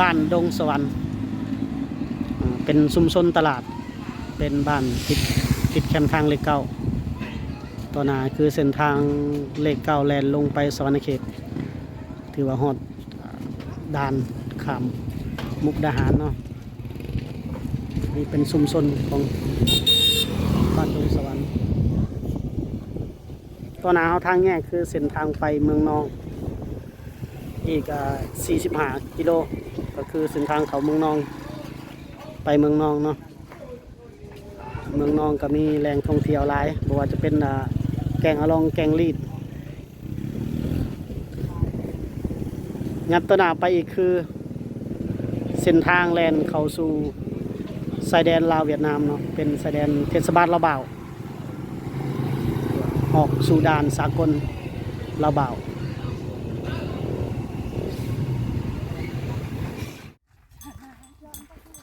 บ้านดงสวรรค์เป็นชุมชนตลาด เป็นบ้านติดติดแคมป์ทางเลขเก้าตัวหนาคือเส้นทางเลขเก้าแลนลงไปสวรรณเขต ถือว่าฮอดด่านขามมุกดาหารเนาะนี่เป็นชุมชนของบ้านดงสวรรค์ตัวหนาเอาทางแยกคือเส้นทางไปเมืองนองอีก 45 กิโล คือเส้นทางเขาเมืองนอง ไปเมืองนองเนาะเมืองนองก็มีแหล่งท่องเที่ยวหลายบ่ว่าจะเป็นแกงอะลองแกงลีดงัดตนาไปอีกคือ เส้นทางแลนเขาสู่ชายแดนลาวเวียดนามเนาะเป็นชายแดนเทศบาลลาวบ่าวออกสู่ด่านสากลลาวบ่าว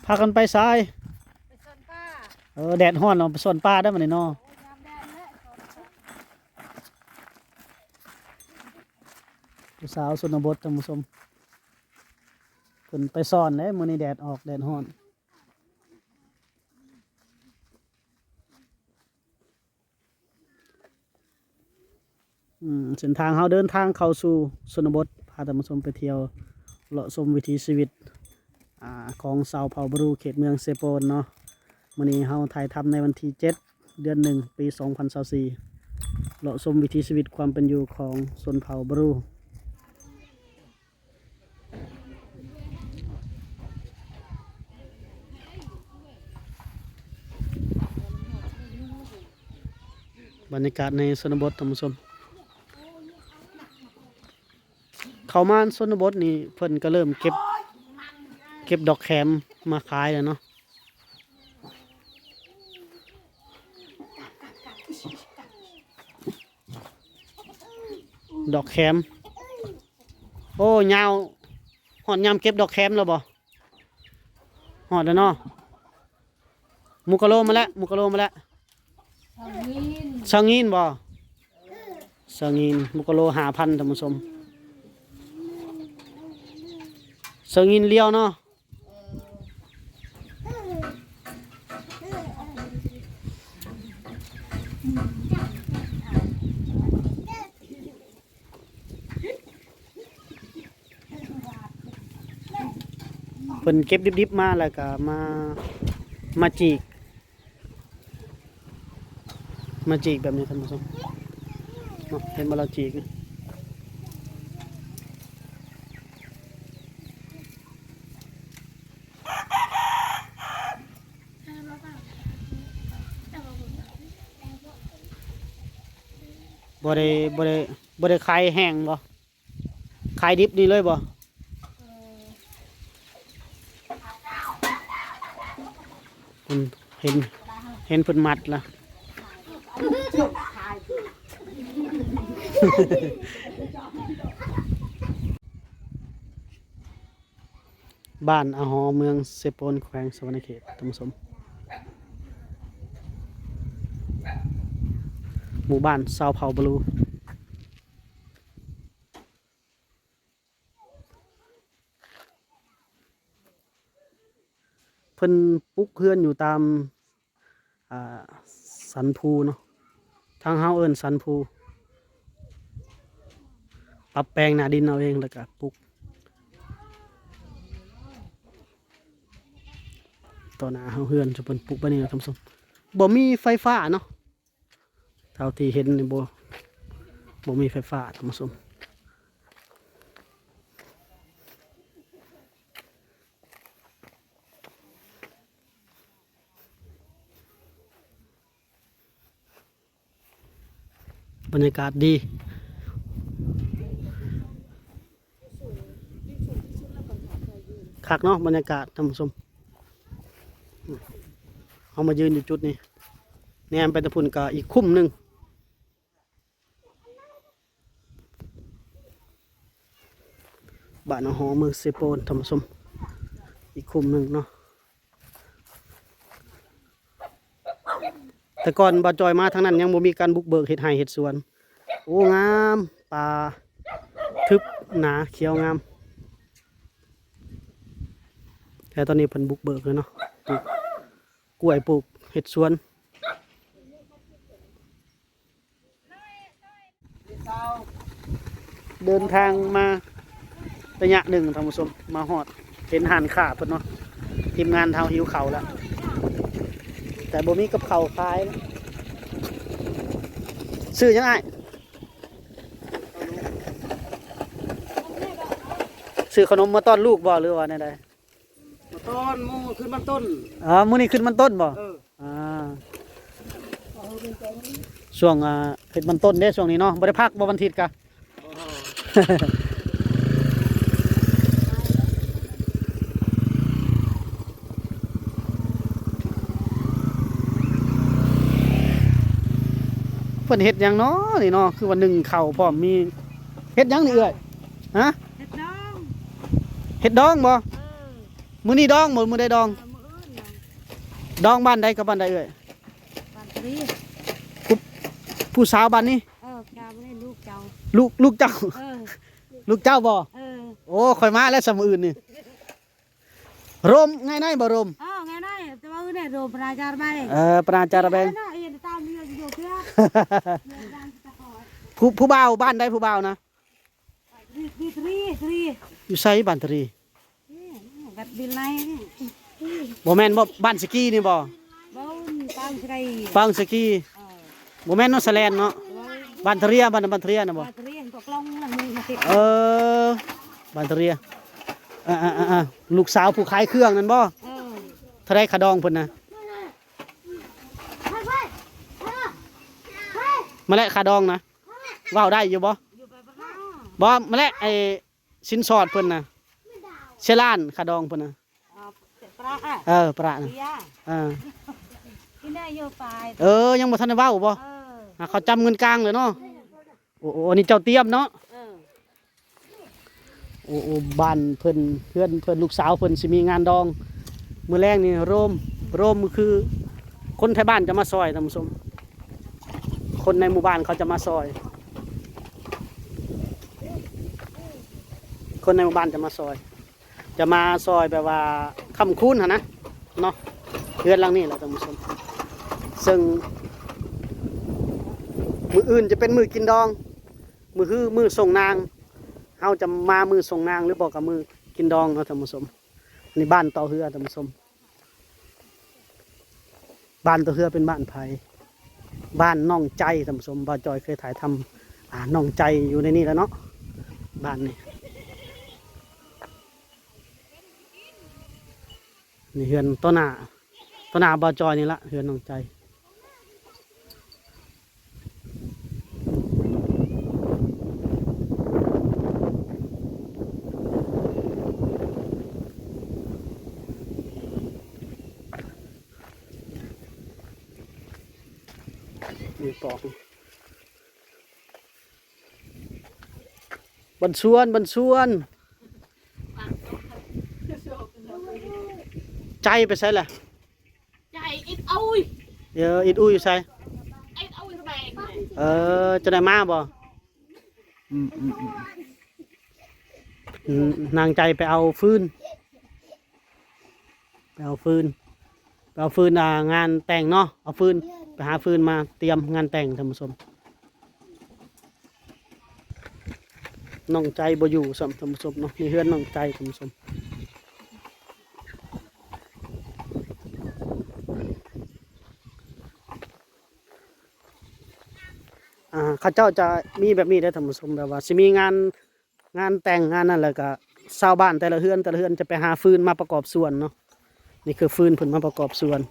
พากันไปซ้าย ไปส่วนป้าเออแดดฮ้อนเราไปส่วนป้าได้มาเนี่ยเนาะโอ้ยยามแดดและสอนป้าผู้สาวสุนบทท่านผู้ชมเพิ่นไปซ่อนเด้มื้อนี้แดดออกแดดฮ้อน อืมเส้นทางเฮาเดินทางเข้าสู่ชนบทพาท่านผู้ชมไปเที่ยวเลาะชมวิถีชีวิต อ่าของชาเผาบรูเขตเมืองเซโปนเนาะมื้อนี้เฮาถ่ายทำในวันที่ 7 เดือน1ปี 2024เลาะชมวิถีชีวิตความเป็นอยู่ของชนเผ่าบรูบรรยากาศในชนบทท่านผู้ชม เขามานชนบทนี่เพิ่นก็เริ่มเก็บ เก็บดอกแคมมาขายแล้วเนาะดอกแคม โอ้ยาวหอดยามเก็บดอกแคมแล้วบ่หอดแล้วเนาะมุกกะโลมาแล้วมุกกะโลมาแล้วเอาวินสังยินบ่สังยินมุกกะโลหาพันท่านผู้ชมสังยินเลี้ยวเนาะ พิ่นเก็บดิบๆมาแล้วก็มามาจีก มาจีกแบบนี้ท่านผู้ชมเห็นมาราจีกนะบ่ได้บ่ได้บ่ได้ขายแห้งบ่ขายดิบนี่เลยบ่เพิ่ นเห็นเห็นเพิ่นมัดละบ้านอาหอเมืองเซโปนแขวงสวรรณเขตท่านผู้ชมหมู่บ้านซาวเผาบลู เพิ่นปลุกเพื่อนอยู่ตามาสันภูเนาะทางเฮาเอิ้นสันภูปรับแปลงหน้าดินเอาเองแล้วก็ปลูกต่อหน้าเฮาเฮือนจะเป็นปลูกไปนี่นะท่านผู้ชมบ่มีไฟฟ้าเนาะเท่าที่เห็นนี่บ่บ่มีไฟฟ้าท่านผู้ชม รรยากาศดีคักเนาะบรรยากาศท่านผู้ชมเอามายืนอยู่จุดนี้แนมไปตะพุนกับอีกคุ้มหนึ่งบ้านหอเมืองเซโปนธรรมสมอีกคุ้มหนึ่งเนาะ แต่ก่อนบาจอยมาทางนั้นยังบ่มีการบุกเบิกเห็ดไห่เห็ดสวน โอ้งามป่าทึบหนาเขียวงาม แต่ตอนนี้เพิ่นบุกเบิกเลยเนาะปลูกกล้วยปลูกเห็ดสวนเดินทางมาระยะหนึ่งท่านผู้ชมมาหอดเห็นหานขาเพิ่นเนาะทีมงานเท้าหิวเขาแล้ว แต่บ่มีกับเขาวขายนะซื้อยังไงซื้อขนมมาต้อนลูกบ่หรือว่าแนวใดต้นหมูขึ้นมันต้นอ๋อมื้อนี้ขึ้นมันต้นบ่เอออ่าช่วงอ่าขึ้นมันต้นเด้ช่วงนี้เนาะบ่ได้พักบ่วันอาทิตย์กะ เพิ่นเฮ็ดหยังเนาะนี่เนาะคือวันหนึ่งเข่าวพร้อมมีเฮ็ดหยังนี่เอ้ยฮะเฮ็ดน้องเฮ็ดดองบ่เออมื้อนี้ดองบ่มื้อใดดอง เออมื้ออื่นน่ะดองบ้านใดกับบ้านใดเอ้ยบ้านตรีผู้สาวบ้านนี้ เออเจ้าบ่ได้ลูกเจ้า ลูกลูกเจ้า เออ ลูกเจ้าบ่เออโอ้ข่อยมาแล้วสมออื่นนี่รมง่ายๆบ่รมเออไงน้อยแต่ว่าเนี่ยโดนประจารมาเลยเออปราจารย์แบงน้อย ผู้ผู้บ่าวบ้านใดผู้บ่าวนะตรีตรีตรีอยู่ไสบ้านตรีนี่แบบบินไลนี่บ่แม่นบ่บ้านสกีนี่บ่บ้านตามไกรฟังสกีเออบ่แม่นเนาะสแลนเนาะบ้านบ้านทะเรียบ้านบ้านทะเรียนะบ่บ้านตรีก็กล้องหลังมือมาติดเออบ้านทะเรียอ่าๆๆลูกสาวผู้ขายเครื่องนั่นบ่เออเท่าไรขาดองเพิ่นน่ะ มาแล้วขาดองนะเว้าได้อยู่บ่อยู่ไปบ้านบ่มาแล้วไอ้สินสอดเพิ่นน่ะเชล้านขาดองเพิ่นน่ะอ่าปลาอะเออประน่ะเบียร์เออกินได้เยอะไปเออยังบ่ทันได้เว้าบ่เอออะเขาจำเงินกลางเลยเนาะโอ้โหอันนี้เจ้าเตรียมเนาะเออโอ้โหบ้านเพิ่นเพื่อนเพิ่นลูกสาวเพิ่นสิมีงานดอง มื้อแรกนี่โรมโรมคือคนไทยบ้านจะมาซอยท่านผู้ชม คนในหมู่บ้านเขาจะมาซอย คนในหมู่บ้านจะมาซอย จะมาซอยแบบว่าคำคูณหนนะเนาะเพื่อนหลังนี้แหละท่านผู้ชมซึ่งมืออื่นจะเป็นมือกินดอง มือฮื้อมือส่งนางเฮาจะมามือส่งนางหรือบอกกับมือกินดองเนาะท่านผู้ชมอันนี้บ้านต่อเฮือท่านผู้ชมบ้านต่อเฮือเป็นบ้านไผ่ บ้านน่องใจท่านผู้ชมบ่าวจอยเคยถ่ายทำอ่าน้องใจอยู่ในนี้แล้วเนาะบ้านนี่นี่เฮือนต้นหน้าต้นหน้าบ่าวจอยนี่ละเฮือนน่องใจ ปอกบันชวนบันชวน ใจไปใส่ละใจอิดเอายเดี๋ยวอิดอุ้ยใส่อิดเอายทำไมเออจะได้มาบ่อืมอืมอืมอืมนางใจไปเอาฟืนไปเอาฟืนไป เอาฟืนงานแต่งเนาะเอาฟืนไปหาฟืนมาเตรียมงานแต่งท่านผู้ชมน้องใจบ่อยู่สำท่านผู้ชมเนาะนี่เฮือนน้องใจท่านผู้ชมอ่าข้าเจ้าจะมีแบบนี้ได้ท่านผู้ชมแบบว่าสิมีงานงานแต่งงานนั่นแหละก็ชาวบ้านแต่ละเฮือนแต่ละเฮือนจะไปหาฟืนมาประกอบส่วนเนาะ นี่คือฟืนเพิ่นมาประกอบส่วน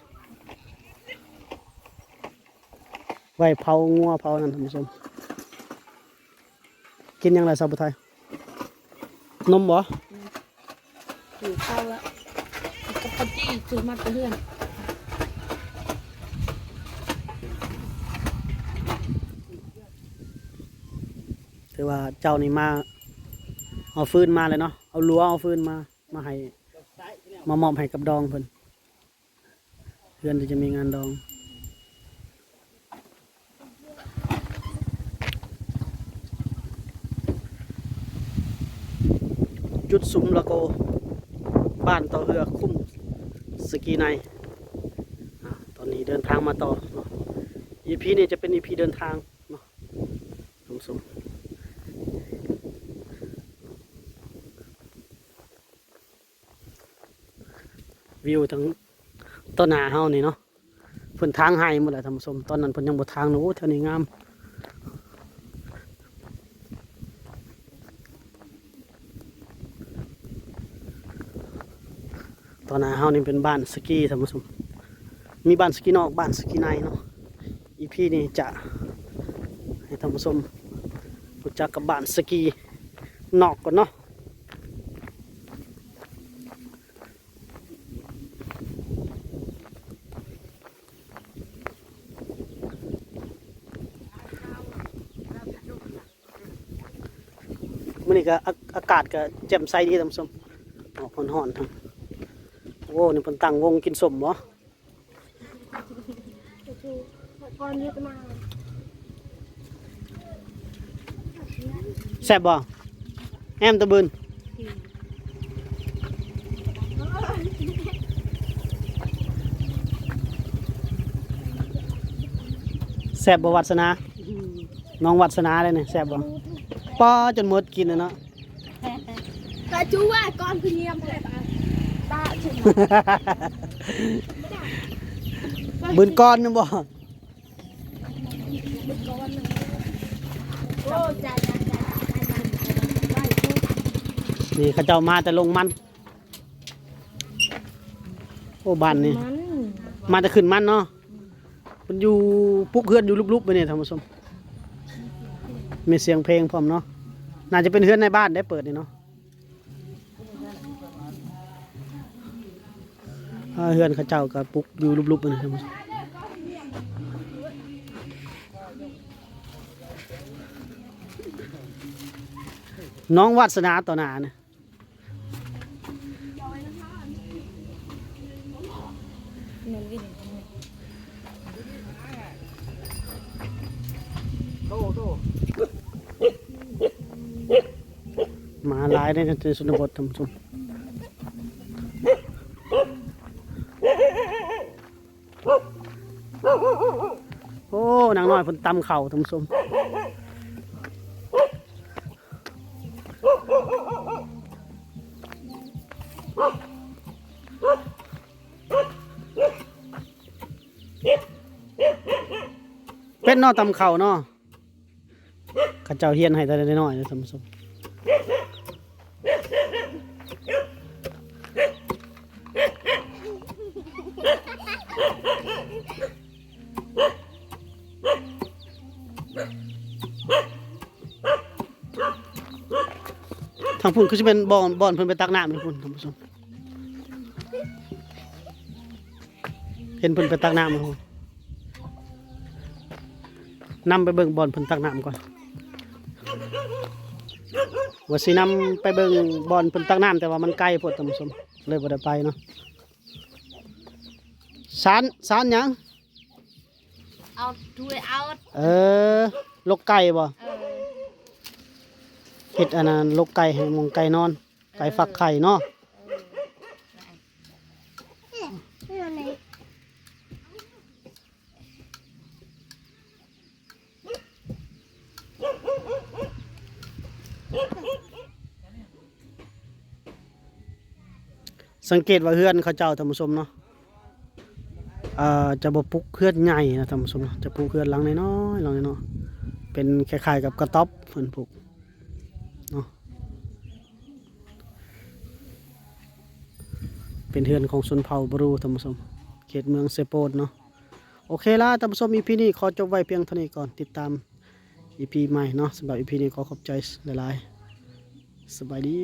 ไว้เผางัวเผานั่นท่านผู้ชม กินยังไงสาวผู้ไทย นมบ่ถือเข้าแล้วกับปจี้ซื้อมาเป็นเพื่อนถือว่าเจ้านี่มา เอาฟืนมาเลยเนาะ เอาลัวเอาฟืนมา มาให้ มามอบให้กับดองเพิ่นเพื่อนจะมีงานดองจุดสุมละโก บ้านต่อเรือคุ้มสกีใน ตอนนี้เดินทางมาต่อเนาะ EP นี้จะเป็น EP เดินทางเนาะท่านผู้ชม วิวทั้งต้นหนาเฮานี่เนาะเพิ่นทางให้หมดแหละท่านผู้ชมตอนนั้นเพิ่นยังบ่ทางนาะโอ้แถวนี้งามตอนหนาเฮานี่เป็นบ้านสกีท่านผู้ชมมีบ้านสกีนอกบ้านสกีในเนาะอีพีนี้จะให้ท่านผู้ชมรู้จักกับบ้านสกีนอกก่อนเนาะ มื่อนี้ก็อาอากาศก็แจ่มใสดีท่านผู้ชมออกห่อนๆทั้งโอ้นี่เพิ่นตั้งวงกินสมบ่ก่อแซ่บบ่แอมตะบืนแซ่บบ่วัสนา น้องวัสนาเลยเนี่ยแซ่บบ่ ป้อจนหมดกินเลยเนาะแต่จูว่าก่อนคือเงียบเลยตาถึงบืนก้อนนึงบ่โอ้จ้าจ้าจ้าได้ทุกนี่เขาเจ้ามาแต่ลงมัน โอ้บ้านนี่มันมาแต่ขึ้นมันเนาะ มันอยู่ปุกเฮือนอยู่ลุบๆไปเนี่ยท่านผู้ชม มีเสียงเพลงพร้อมเนาะน่าจะเป็นเพื่อนในบ้านได้เปิดนี่เนาะเฮือนข้าเจ้ากับปุกอยู่ลุบๆไปนี่ยท่านผู้ชมน้องวัดสนาต่อหน้าเนี่ย หมาลายในในชนบทท่านผู้ชมโอ้นางน้อยเพิ่นตำเข่าท่านผู้ชมเป็นนอตำเข่าเนาะข้าเจ้าเฮียนให้แต่น้อยนะท่านผู้ชม ทางพุ่นก็จะเป็นบอนบอนเพิ่นไปตักน้ำให้พุ่นท่านผู้ชมเห็นเพิ่นไปตักน้ำให้พุ่นนำไปเบิ่งบอนเพิ่นตักน้ำก่อนว่าสินำไปเบิ่งบอนเพิ่นตักน้ำแต่ว่ามันไกลโพดท่านผู้ชมเลยบ่ได้ไปเนาะสารสารยัง เอาถ้วยเอาเออ ลกไก่บ่เออเฮ็ดอันนั้นลกไก่ให้หมองไก่นอน ไก่ฟักไข่เนาะนี่อันนี้สังเกตว่าเฮือนเขาเจ้าท่านผู้ชมเนาะเอ่อ จะบปุกเฮือนใหญ่นะท่านผู้ชมจะปลูกเฮือนหลังน้อยๆหลังน้อยๆเป็นคล้ายๆกับกระต๊อบเพิ่นปลูกเนาะเป็นเฮือนของชนเผ่าบรูท่านผู้ชมเขตเมืองเซโปนเนาะโอเคละท่านผู้ชม EP นี้ขอจบไว้เพียงเท่านี้ก่อนติดตาม EP ใหม่เนาะสำหรับ EP นี้ขอขอบใจหลายๆสบายดี